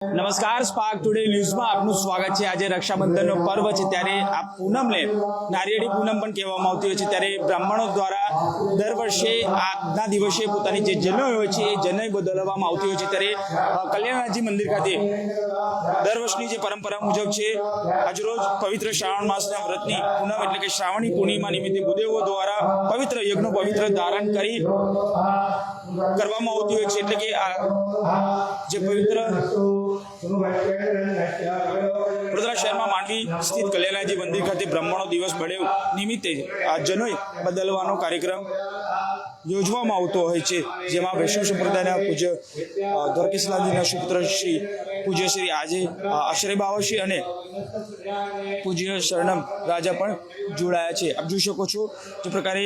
નમસ્કાર spark today ન્યૂઝમાં આપનું સ્વાગત છે. આજે રક્ષાબંધનનો પર્વ છે ત્યારે આ પૂનમને, નારિયેળી પૂનમ પણ કહેવામાં આવતી હોય છે. ત્યારે બ્રાહ્મણો દ્વારા દર વર્ષે આજના દિવસે પોતાની જે જનોઈ હોય છે, એ જનોઈ બદલવામાં આવતી હોય છે. ત્યારે કલ્યાણજી મંદિર ખાતે દર વર્ષની જે પરંપરા મુજબ છે, આજરોજ પવિત્ર શ્રાવણ માસના વ્રતની પૂનમ એટલે કે શ્રાવણી પૂર્ણિમા નિમિત્તે ભૂદેવો દ્વારા પવિત્ર યજ્ઞો પવિત્ર ધારણ કરી કરવામાં આવતી હોય છે એટલે કે આ જે પવિત્ર વડોદરા શહેરમાં માંડવી સ્થિત કલ્યાણજી મંદિર ખાતે બ્રહ્મણો દિવસ બળેવ નિમિત્તે આ જનોય બદલવાનો કાર્યક્રમ યોજવામાં આવતો હોય છે જેમાં વૈષ્ણવ સંપ્રદાયના પૂજ્ય અ, સુપુત્ર શ્રી પૂજ્ય શ્રી આજે આશ્રય બાવાશ્રી અને પૂજ્ય શરણમ રાજા પણ જોડાયા છે. આપ જોઈ શકો છો જે પ્રકારે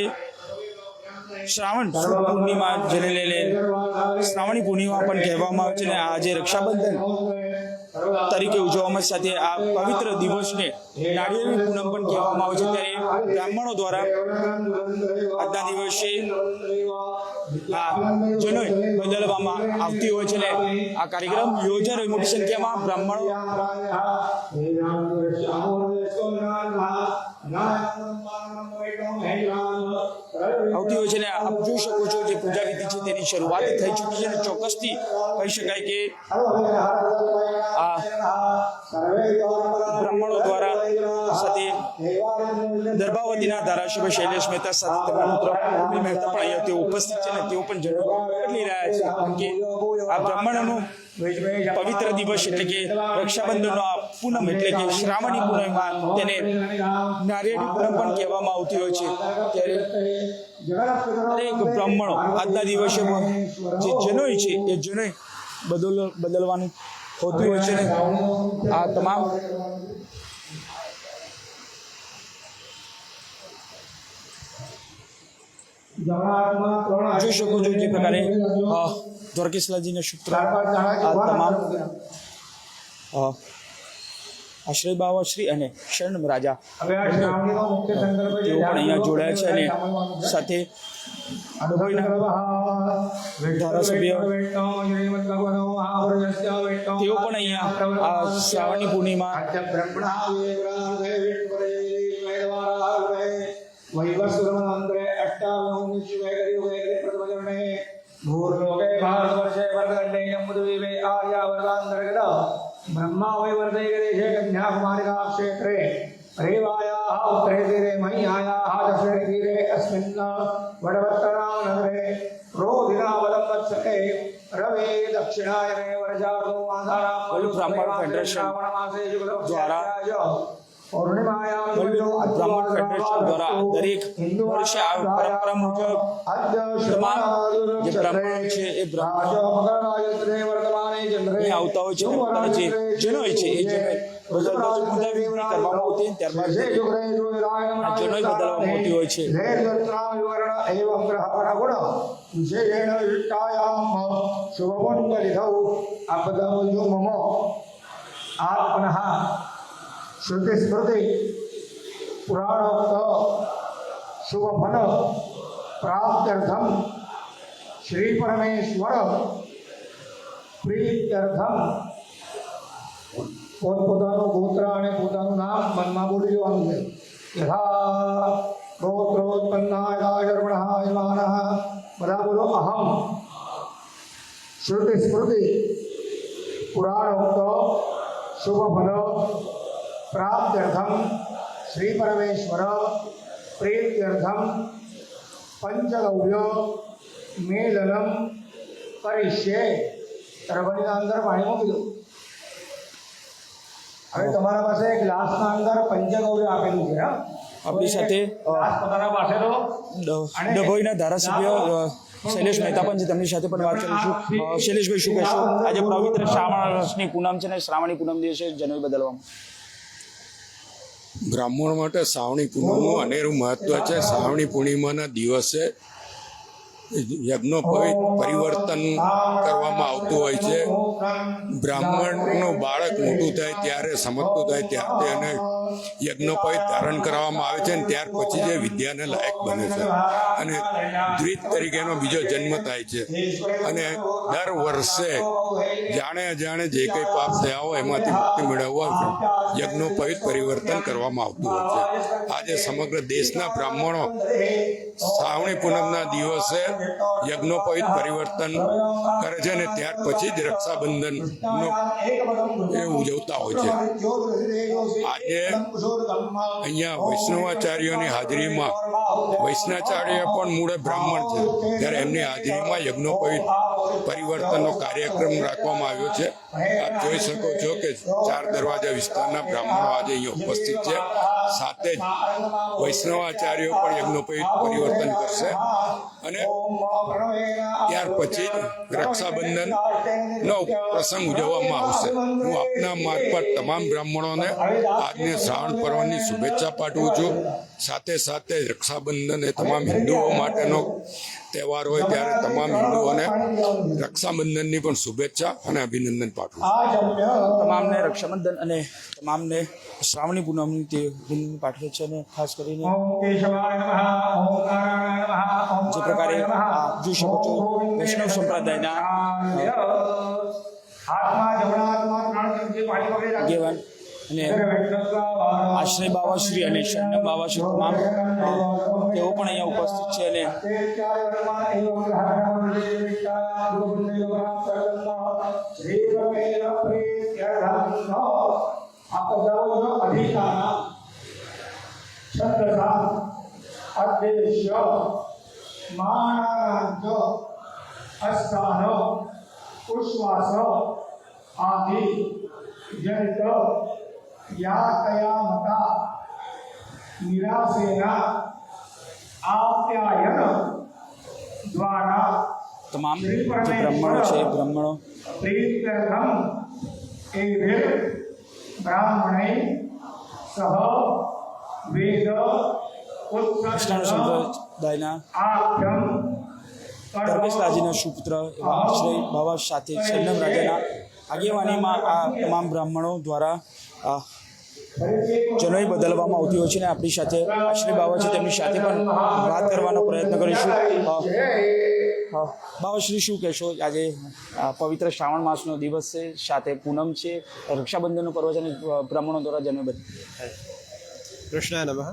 શ્રાવણ પૂર્ણિમા જેને લઈને શ્રાવણી પૂર્ણિમા પણ કહેવામાં આવે છે અને આજે રક્ષાબંધન તરીકે ઉજવવામાં સાથે આ પવિત્ર દિવસને નાળિયેરી પૂનમ પણ કહેવામાં આવે છે. ત્યારે બ્રાહ્મણો દ્વારા આજના દિવસે આ જનોય બદલવામાં આવતી હોય છે ને આ કાર્યક્રમ યોજાય મોટી સંખ્યામાં બ્રાહ્મણો આવતી હોય છે ને આપ જોઈ શકો છો જે પૂજા વિધિ શરૂઆત થઈ ચૂકી છે અને ચોક્કસથી કહી શકાય કે આ બ્રાહ્મણો દ્વારા સાથે દર્ભાવતીના ધારાસભ્ય શૈલેષ મહેતા સાથે તેમના પુત્ર મહેતા પણ અહીંયા તેઓ ઉપસ્થિત છે ને તેઓ પણ જનોઈ બદલી રહ્યા છે કે આ બ્રાહ્મણોનું પવિત્ર દિવસ એટલે કે રક્ષાબંધનનો આ પૂનમ એટલે કે શ્રાવણી પૂનમમાં તેને નારિયેળી પૂનમ પણ કહેવામાં આવતી હોય છે. ત્યારે દરેક બ્રાહ્મણો આજના દિવસે જે જનોય છે, એ જનોય બદલ બદલવાનું હોતું હોય છે ને? આ તમામ જોઈ શકો છો જે પ્રકારે દ્વારકેશલાજીના સૂત્ર, આ તમામ આશ્રય બાવાશ્રી અને શરણમ રાજા તેઓ પણ અહીંયા જોડાયા છે અને સાથે ધારાસભ્ય તેઓ પણ અહીંયા આ શ્રાવણી પૂર્ણિમા વૈવસ્વરમંત્રે અષ્ટાવહું શિવૈકરિયુગે પ્રથમચરણે ભૂર્લોકે ભારતવર્ષે ब्रह्मा वै वर्तैकदेशे कन्याकुमारिकाक्षेत्रे रेवायाः उत्तरे तीरे मह्यायाः दक्षिणे तीरे अस्मिन् वडवर्तनानगरे रोधिरावलम्बत्सरे रवे दक्षिणायने वरजातो माधारा द्वारा પૌર્ણિમાયામ બ્રાહ્મણ ફેડરેશન દ્વારા દરેક વર્ષે આ પરંપરા મુજબ તમામ જે બ્રાહ્મણો છે એ બ્રાહ્મણો આવતા હોય છે પોતાના જે જનોઈ છે એ જનોઈ બદલતા પૂજા વિધિ કરવામાં આવતી ત્યારબાદ આ જનોઈ બદલવામાં આવતી હોય છે આત્મનઃ શ્રુતિ સ્મૃતિ પુરાણોક્ત શુભ ફલ પ્રાપ્ત્યર્થમ શ્રી પરમેશ્વર પ્રીત્યર્થમ પોતપોતાનું ગોત્ર અને પોતાનું નામ મનમાં બોલી લેવાનું છે. યથા ગોત્રોત્પન્નાય શર્મણઃ યમાનઃ બધા બોલો અહમ. શ્રુતિ સ્મૃતિ પુરાણોક્ત શુભ ફલ પ્રાપ્ત્યર્થમ શ્રી પરમેશ્વર પ્રીત્યર્થમ પંચગૌર્ય મેલનમ કરીશે રબડીના અંદર પાણી મૂકી દો હવે તમારા પાસે ગ્લાસના અંદર પંચગૌર્ય આપેલું છે આપણી સાથે તમારા પાસે ડભોઈના ધારાસભ્ય શૈલેષ મહેતા પણ છે તેમની સાથે પણ વાત કરીશું શૈલેષભાઈ શું કહેશો આજે પવિત્ર શ્રાવણ પૂનમ છે ને શ્રાવણી પૂનમ દિવસે જનોઈ બદલવામાં બ્રાહ્મણ માટે શ્રાવણી પૂર્ણિમાનું અનેરું મહત્વ છે. શ્રાવણી પૂર્ણિમાના દિવસે યજ્ઞોપવિત પરિવર્તન કરવામાં આવતું હોય છે. બ્રાહ્મણનું બાળક મોટું થાય ત્યારે સમજતું થાય ત્યારે એને યજ્ઞોપવિત ધારણ કરવામાં આવે છે અને ત્યાર પછી જે વિદ્યાને લાયક બને છે. અને દ્વિત તરીકેનો બીજો જન્મ થાય છે. અને દર વર્ષે જાણે અજાણે જે કંઈ પાપ થયા હોય એમાંથી મુક્તિ મેળવવા યજ્ઞોપવિત પરિવર્તન કરવામાં આવતું હોય છે. આજે સમગ્ર દેશના બ્રાહ્મણો શ્રાવણી પૂનમના દિવસે યજ્ઞોપવિત પરિવર્તન કરે છે અને ત્યાર પછી જ રક્ષાબંધનનો એ ઉજવતા હોય છે. આજે અહીંયા વૈષ્ણવાચાર્યોની હાજરીમાં વૈષ્ણવાચાર્ય પણ મૂળે બ્રાહ્મણ છે. ત્યારે એમની હાજરીમાં યજ્ઞોપવિત પરિવર્તનનો કાર્યક્રમ રાખવામાં આવ્યો છે. આપ જોઈ શકો છો કે ચાર દરવાજા વિસ્તારના બ્રાહ્મણો આજે અહીંયા ઉપસ્થિત છે. સાથે જ વૈષ્ણવાચાર્યો પણ યજ્ઞોપવિત પરિવર્તન કરશે. અને ત્યાર પછી રક્ષાબંધન નો પ્રસંગ ઉજવવામાં આવશે. હું આપના માર્ગ પર તમામ બ્રાહ્મણોને આજને શ્રાવણ પર્વની શુભેચ્છા પાઠવું છું. સાથે સાથે રક્ષાબંધન એ તમામ હિન્દુઓ માટેનો તહેવાર હોય ત્યારે તમામ હિન્દુઓને રક્ષાબંધનની પણ શુભેચ્છા અને અભિનંદન પાઠવું તમામને રક્ષાબંધન અને તમામને શ્રાવણી પૂનમની તે અભિનંદન પાઠવે છે અને ખાસ કરીને જે પ્રકારે આપ જોઈ શકો છો, વૈષ્ણવ સંપ્રદાયના આગેવાન અને આશ્રય બાવાશ્રી અને શરણમ બાવાશ્રી તમામ તેઓ પણ અહીંયા ઉપસ્થિત છે અને ઉશ્વાસ આદિ જનિત યા કયા મતા નિરાશેના આપ્યાયન દ્વારા તમામ બ્રાહ્મણો છે બ્રાહ્મણો. પ્રીત્યર્થમ એભિર બ્રાહ્મણે સહ વેદ વૈષ્ણવ સંપ્રદાયના આખ્યમ ધર્મેશ રાજીના સુપુત્ર એવા આશ્રય બાવા સાથે શરણમ રાજાના આગેવાનીમાં આ તમામ બ્રાહ્મણો દ્વારા જનોઈ બદલવામાં આવતી હોય છે અને આપણી સાથે આશ્રય બાવા છે તેમની સાથે પણ વાત કરવાનો પ્રયત્ન કરીશું બાવાશ્રી શું કહેશો આજે પવિત્ર શ્રાવણ માસનો દિવસ છે સાથે પૂનમ છે રક્ષાબંધનનો પર્વ છે અને બ્રાહ્મણો દ્વારા જન્મ કૃષ્ણાય નમઃ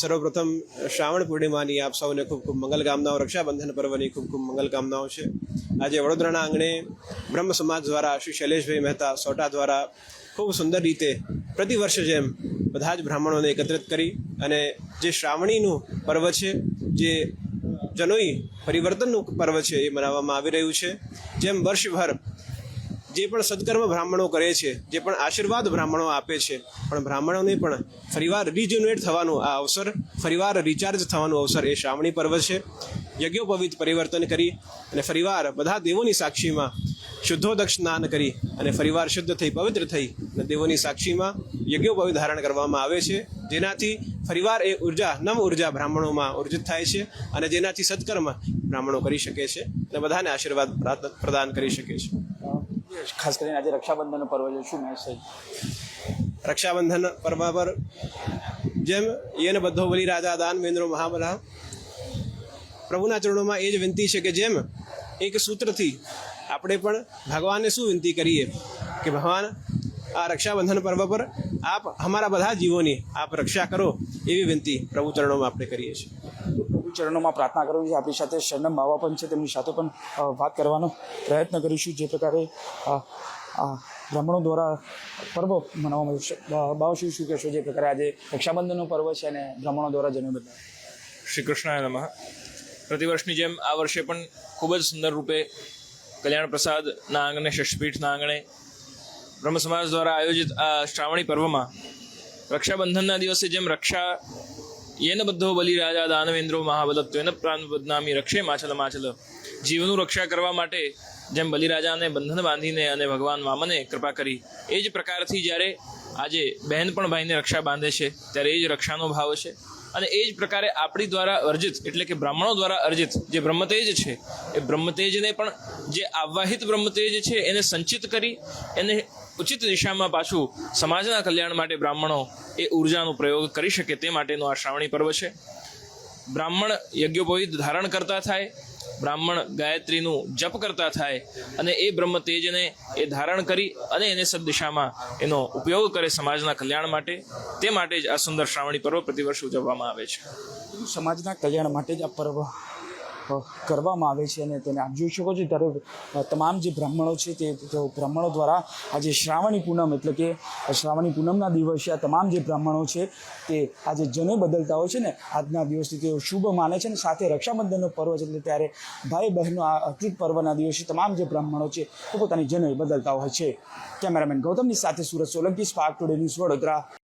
સર્વપ્રથમ શ્રાવણ પૂર્ણિમાની આપ સૌને ખૂબ ખૂબ મંગલ કામનાઓ, રક્ષાબંધન પર્વની ખૂબ ખૂબ મંગલ કામનાઓ છે. આજે વડોદરાના આંગણે બ્રહ્મ સમાજ દ્વારા શ્રી શૈલેષભાઈ મહેતા સોટા દ્વારા ખૂબ સુંદર રીતે પ્રતિવર્ષ જેમ બધા જ બ્રાહ્મણોને એકત્રિત કરી અને જે શ્રાવણીનું પર્વ છે, જે જનોઈ પરિવર્તનનું પર્વ છે એ મનાવવામાં આવી રહ્યું છે. જેમ વર્ષભર જે પણ સત્કર્મ બ્રાહ્મણો કરે છે, જે પણ આશીર્વાદ બ્રાહ્મણો આપે છે, પણ બ્રાહ્મણોને પણ ફરીવાર રિજ્યુનેટ થવાનું આ અવસર, ફરીવાર રિચાર્જ થવાનું અવસર એ શ્રાવણી પર્વ છે. યજ્ઞોપવિત પરિવર્તન કરી અને ફરીવાર બધા દેવોની સાક્ષીમાં શુદ્ધોદક સ્નાન કરી અને ફરીવાર શુદ્ધ થઈ, પવિત્ર થઈ અને દેવોની સાક્ષીમાં યજ્ઞોપવિત ધારણ કરવામાં આવે છે. જેનાથી ફરીવાર એ ઊર્જા, નવ ઊર્જા બ્રાહ્મણોમાં ઉર્જિત થાય છે અને જેનાથી સત્કર્મ બ્રાહ્મણો કરી શકે છે અને બધાને આશીર્વાદ પ્રદાન કરી શકે છે. ખાસ કરીને આજે રક્ષાબંધન પર્વ છે. શું મેસેજ રક્ષાબંધન પર્વ પર જેમ યેન બધો બલી રાજા દાન મેન્દ્રો મહાબલા. પ્રભુના ચરણોમાં એ જ વિનંતી છે કે જેમ એક સૂત્રથી આપણે પણ ભગવાનને શું વિનંતી કરીએ? કે ભગવાન, આ રક્ષાબંધન પર્વ પર આપ અમારા બધા જીવોની આપ રક્ષા કરો એવી વિનંતી પ્રભુ ચરણોમાં આપણે કરીએ છીએ. ચરણોમાં પ્રાર્થના કરવી છે. આપણી સાથે શરણમ બાવા પણ છે. તેમની સાથે પણ વાત કરવાનો પ્રયત્ન કરીશું જે પ્રકારે બ્રાહ્મણો દ્વારા પર્વ મનાવવામાં બા- બાવાશ્રી શું કહેશો? જે પ્રકારે આજે રક્ષાબંધનનો પર્વ છે અને બ્રાહ્મણો દ્વારા જન્મ બદલાય શ્રી કૃષ્ણાય નમઃ. પ્રતિવર્ષની જેમ આ વર્ષે પણ ખૂબ જ સુંદર રૂપે કલ્યાણ પ્રસાદના આંગણે શશપીઠના આંગણે બ્રહ્મ સમાજ દ્વારા આયોજિત આ શ્રાવણી પર્વમાં રક્ષાબંધનના દિવસે જેમ રક્ષા યેન બધો બલિરાજા દાનવેન્દ્રો એન પ્રાણ બદનામી રક્ષે માછલ માછલ જીવનું રક્ષા કરવા માટે જેમ બલિરાજાને બંધન બાંધીને અને ભગવાન વામને કૃપા કરી એ જ પ્રકારથી જ્યારે આજે બહેન પણ ભાઈને રક્ષા બાંધે છે, ત્યારે એ જ રક્ષાનો ભાવ છે અને એ જ પ્રકારે આપણી દ્વારા અર્જિત, એટલે કે બ્રાહ્મણો દ્વારા અર્જિત જે બ્રહ્મતેજ છે, એ બ્રહ્મતેજને પણ જે આવાહિત બ્રહ્મતેજ છે, એને સંચિત કરી, એને ઉચિત દિશામાં પાછું સમાજના કલ્યાણ માટે બ્રાહ્મણો એ ઉર્જાનો પ્રયોગ કરી શકે તે માટેનું આ શ્રાવણી પર્વ છે. બ્રાહ્મણ યજ્ઞોપવિત ધારણ કરતા થાય, બ્રાહ્મણ ગાયત્રીનું જપ કરતા થાય અને એ બ્રહ્મ તેજને એ ધારણ કરી અને એને સદદિશામાં એનો ઉપયોગ કરે સમાજના કલ્યાણ માટે, તે માટે જ આ સુંદર શ્રાવણી પર્વ પ્રતિવર્ષ ઉજવવામાં આવે છે. સમાજના કલ્યાણ માટે જ આ પર્વ કરવામાં આવે છે અને તેને આપ જોઈ શકો છો. ત્યારે તમામ જે બ્રાહ્મણો છે તે બ્રાહ્મણો દ્વારા આજે શ્રાવણી પૂનમ એટલે કે શ્રાવણી પૂનમના દિવસે આ તમામ જે બ્રાહ્મણો છે તે આજે જને બદલતા હોય છે ને, આજના દિવસથી તેઓ શુભ માને છે અને સાથે રક્ષાબંધનનો પર્વ છે એટલે ત્યારે ભાઈ બહેનનો આ અતૂટ પર્વના દિવસે તમામ જે બ્રાહ્મણો છે તે પોતાની જનોઈ બદલતા હોય છે. કેમેરામેન ગૌતમની સાથે Surat Solanki, spark today news Vadodara.